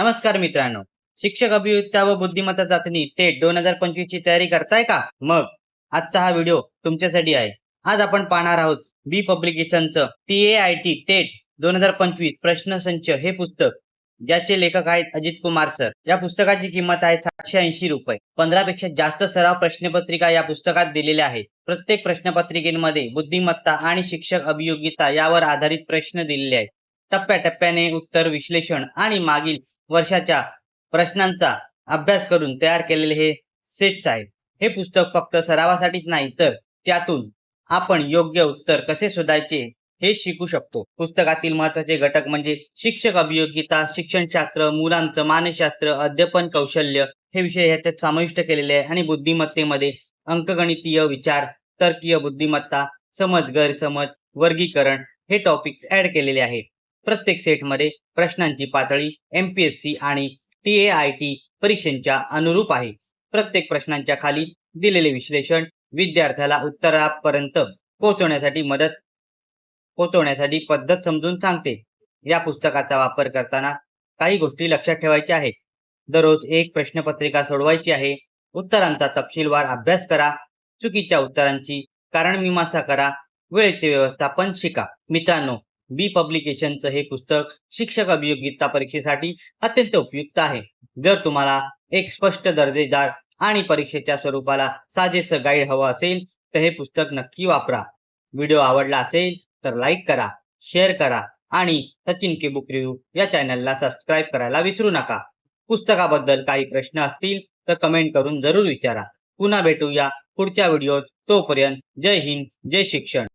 नमस्कार मित्रांनो. शिक्षक अभियुक्ता व बुद्धिमत्ता चाचणी टेट दोन हजार पंचवीस ची तयारी करताय का? मग आजचा हा व्हिडिओ तुमच्यासाठी आहे. आज आपण पाहणार आहोत B पब्लिकेशनचं T A I T TET दोन हजार पंचवीस प्रश्नसंच हे पुस्तक ज्याचे लेखक आहेत अजित कुमार सर. या पुस्तकाची किंमत आहे सातशे ऐंशी रुपये. पंधरा पेक्षा जास्त सराव प्रश्नपत्रिका या पुस्तकात दिलेल्या आहेत. प्रत्येक प्रश्नपत्रिकेमध्ये बुद्धिमत्ता आणि शिक्षक अभियोगिता यावर आधारित प्रश्न दिलेले आहेत. टप्प्याटप्प्याने उत्तर विश्लेषण आणि मागील वर्षाच्या प्रश्नांचा अभ्यास करून तयार केलेले हे सेट्स आहेत हे पुस्तक फक्त सरावासाठीच नाही तर त्यातून आपण योग्य उत्तर कसे शोधायचे हे शिकू शकतो. पुस्तकातील महत्त्वाचे घटक म्हणजे शिक्षक अभियोगिता शिक्षणशास्त्र मुलांचं मानसशास्त्र अध्यापन कौशल्य हे विषय ह्याच्यात समाविष्ट केलेले आहे आणि बुद्धिमत्तेमध्ये अंकगणितीय विचार तर्कीय बुद्धिमत्ता समज गैरसमज वर्गीकरण हे टॉपिक्स ऍड केलेले आहेत प्रत्येक सेटमध्ये प्रश्नांची पातळी एमपीएससी आणि टी ए आय टी परीक्षेच्या अनुरूप आहे. प्रत्येक प्रश्नांच्या खाली दिलेले विश्लेषण विद्यार्थ्याला उत्तरापर्यंत पोहोचवण्यासाठी मदत पोहोचवण्यासाठी पद्धत समजून सांगते. या पुस्तकाचा वापर करताना काही गोष्टी लक्षात ठेवायच्या आहेत. दररोज एक प्रश्नपत्रिका सोडवायची आहे. उत्तरांचा तपशीलवार अभ्यास करा. चुकीच्या उत्तरांची कारणमीमांसा करा. वेळेचे व्यवस्थापन शिका. मित्रांनो बी पब्लिकेशनचं हे पुस्तक शिक्षक अभियोग्यता परीक्षेसाठी अत्यंत उपयुक्त आहे. जर तुम्हाला एक स्पष्ट दर्जेदार आणि परीक्षेच्या स्वरूपाला साजेस गाईड हवं असेल तर हे पुस्तक नक्की वापरा. व्हिडिओ आवडला असेल तर लाईक करा शेअर करा आणि सचिन के बुक रिव्ह्यू या चॅनलला सबस्क्राईब करायला विसरू नका. पुस्तकाबद्दल काही प्रश्न असतील तर कमेंट करून जरूर विचारा. पुन्हा भेटूया पुढच्या व्हिडिओत तोपर्यंत. जय हिंद जय शिक्षण.